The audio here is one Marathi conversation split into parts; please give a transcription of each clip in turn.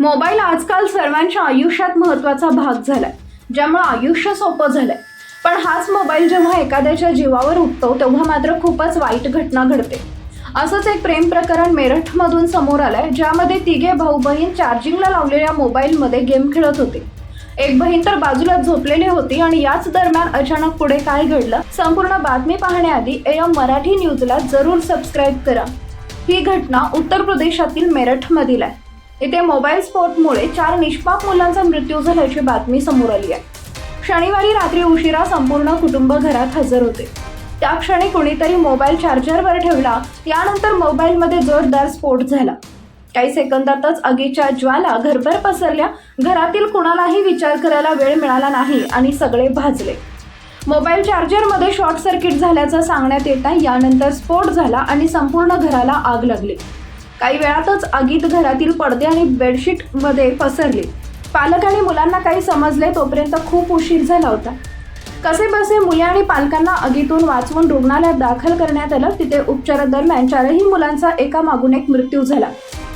मोबाईल आजकाल सर्वांच्या आयुष्यात महत्त्वाचा भाग झालाय ज्यामुळे आयुष्य सोपं झालंय. पण हाच मोबाईल जेव्हा एखाद्याच्या जीवावर उठतो तेव्हा मात्र खूपच वाईट घटना घडते. असंच एक प्रेम प्रकरण मेरठमधून समोर आलंय ज्यामध्ये तिघे भाऊ बहीण चार्जिंगला लावलेल्या मोबाईलमध्ये गेम खेळत होते. एक बहीण तर बाजूला झोपलेली होती आणि याच दरम्यान अचानक पुढे काय घडलं संपूर्ण बातमी पाहण्याआधी एम मराठी न्यूजला जरूर सबस्क्राईब करा. ही घटना उत्तर प्रदेशातील मेरठमधील आहे. इथे मोबाईल स्फोटमुळे चार निष्पाप मुलांचा मृत्यू झाल्याची बातमी समोर आली आहे. शनिवारी रात्री उशिरा संपूर्ण कुटुंब घरात हजर होते. त्या क्षणी कुणीतरी मोबाईल चार्जरवर ठेवला यानंतर मोबाईलमध्ये जोरदार स्फोट झाला. काही सेकंदातच आगीच्या ज्वाला घरभर पसरल्या घरातील कुणालाही विचार करायला वेळ मिळाला नाही आणि सगळे भाजले. मोबाईल चार्जरमध्ये शॉर्ट सर्किट झाल्याचं सांगण्यात येत आहे यानंतर स्फोट झाला आणि संपूर्ण घराला आग लागली. काही वेळातच आगीत घरातील पडदे आणि बेडशीटमध्ये पसरली. पालक आणि मुलांना काही समजले तोपर्यंत खूप उशीर झाला होता. कसे बसे मुले आणि पालकांना आगीतून वाचवून रुग्णालयात दाखल करण्यात आलं तिथे उपचारादरम्यान चारही मुलांचा एका मागून एक मृत्यू झाला.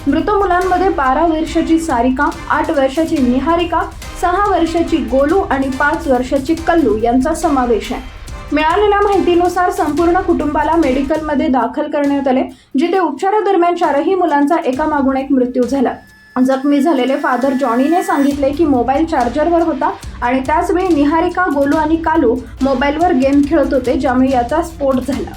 मृत मुलांमध्ये बारा वर्षाची सारिका आठ वर्षाची निहारिका सहा वर्षाची गोलू आणि पाच वर्षाची कल्लू यांचा समावेश आहे. मिळालेल्या माहितीनुसार संपूर्ण कुटुंबाला मेडिकलमध्ये दाखल करण्यात आले जिथे उपचारादरम्यान चारही मुलांचा एका मागून एक मृत्यू झाला. जखमी झालेले फादर जॉनीने सांगितले की मोबाईल चार्जरवर होता आणि त्याचवेळी निहारिका गोलू आणि कालू मोबाईलवर गेम खेळत होते ज्यामुळे याचा स्फोट झाला.